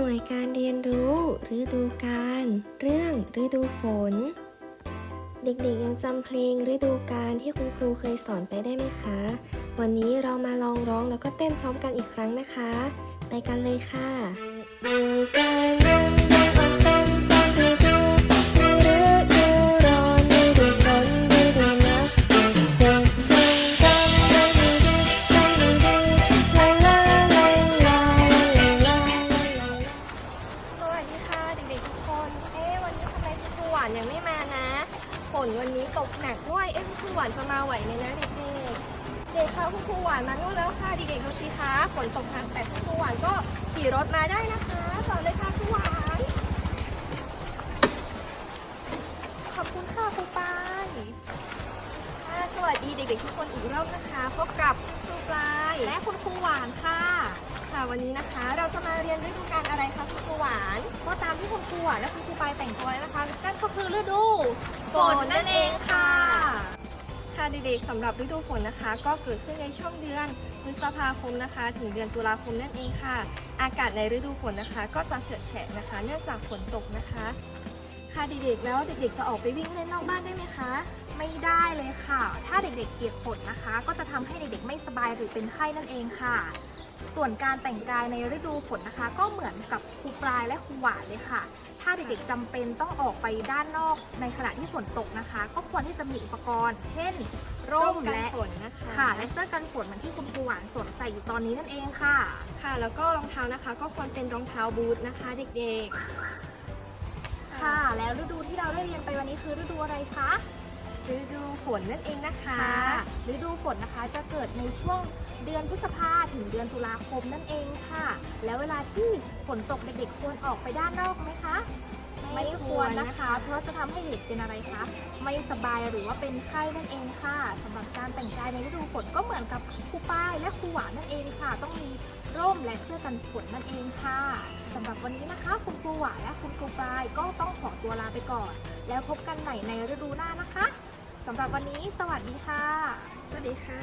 หน่วยการเรียนรู้ฤดูกาลเรื่องฤดูฝน เด็กๆยังจำเพลงฤดูกาลที่คุณครูเคยสอนไปได้ไหมคะ วันนี้เรามาลองร้องแล้วก็เต้นพร้อมกันอีกครั้งนะคะ ไปกันเลยค่ะฤดูกาลานยังไม่มานะฝนวันนี้ตกหนักด้วย เอ๊ะครูหวานจะมาไหวไหมนะเด็กๆเด็กคะคุณครูหวานมานู่นแล้วค่ะเด็กๆดูสิคะฝนตกหนักแต่ครูหวานก็ขี่รถมาได้นะคะต่อเลยค่ะครูหวานขอบคุณค่ะครูปายสวัสดีเด็กๆทุกคนอีกรอบนะคะพบกับครูปลายและคุณครูหวานค่ะค่ะวันนี้นะคะเราจะมาเรียนฤดูกาลอะไรคะคุณครูหวานก็ตามที่คุณครูหวานและคุณครูปายแต่งตัวไว้นะคะนั่นก็คือ ฝนนั่นเองค่ะ ค่ะเด็กๆสำหรับฤดูฝนนะคะ ก็เกิดขึ้นในช่วงเดือนพฤษภาคมนะคะ ถึงเดือนตุลาคมนั่นเองค่ะ อากาศในฤดูฝนนะคะ ก็จะเฉอะแฉะนะคะ เนื่องจากฝนตกนะคะ ค่ะเด็กๆแล้วเด็กๆจะออกไปวิ่งเล่นนอกบ้านได้ไหมคะ ไม่ได้เลยค่ะ ถ้าเด็กๆเปียกฝนนะคะ ก็จะทำให้เด็กๆไม่สบายหรือเป็นไข้นั่นเองค่ะ ส่วนการแต่งกายในฤดูฝนนะคะ ก็เหมือนกับครูปลายและครูหวานเลยค่ะ ถ้าเด็กๆจำเป็นต้องออกไปด้านนอกในขณะที่ฝนตกนะคะ ก็ควรที่จะมีอุปกรณ์ เช่น ร่มกันและฝนนะคะ ค่ะและเสื้อกันฝนเหมือนที่คุณครูหวานสวมใส่อยู่ตอนนี้นั่นเองค่ะ ค่ะ แล้วก็รองเท้านะคะ ก็ควรเป็นรองเท้าบูทนะคะเด็กๆ ค่ะ แล้วฤดูที่เราได้เรียนไปวันนี้คือฤดูอะไรคะ ฤดูฝนนั่นเองนะคะค่ะฤดูฝนนะคะจะเกิดในช่วงเดือนพฤษภาถึงเดือนตุลาคมนั่นเองค่ะ แล้วเวลาที่ฝนตกเด็กๆควรออกไปด้านนอกไหมคะ ไม่ควรนะคะ เพราะจะทำให้เด็กเป็นอะไรคะ ไม่สบายหรือว่าเป็นไข้นั่นเองค่ะสำหรับการแต่งกายในฤดูฝนก็เหมือนกับครูป้ายและครูหวานนั่นเองค่ะ ต้องมีร่มและเสื้อกันฝนนั่นเองค่ะสำหรับวันนี้นะคะ คุณครูหวานและคุณครูปลายก็ต้องขอตัวลาไปก่อน แล้วพบกันใหม่ในฤดูหน้านะคะ สำหรับวันนี้สวัสดีค่ะ สวัสดีค่ะ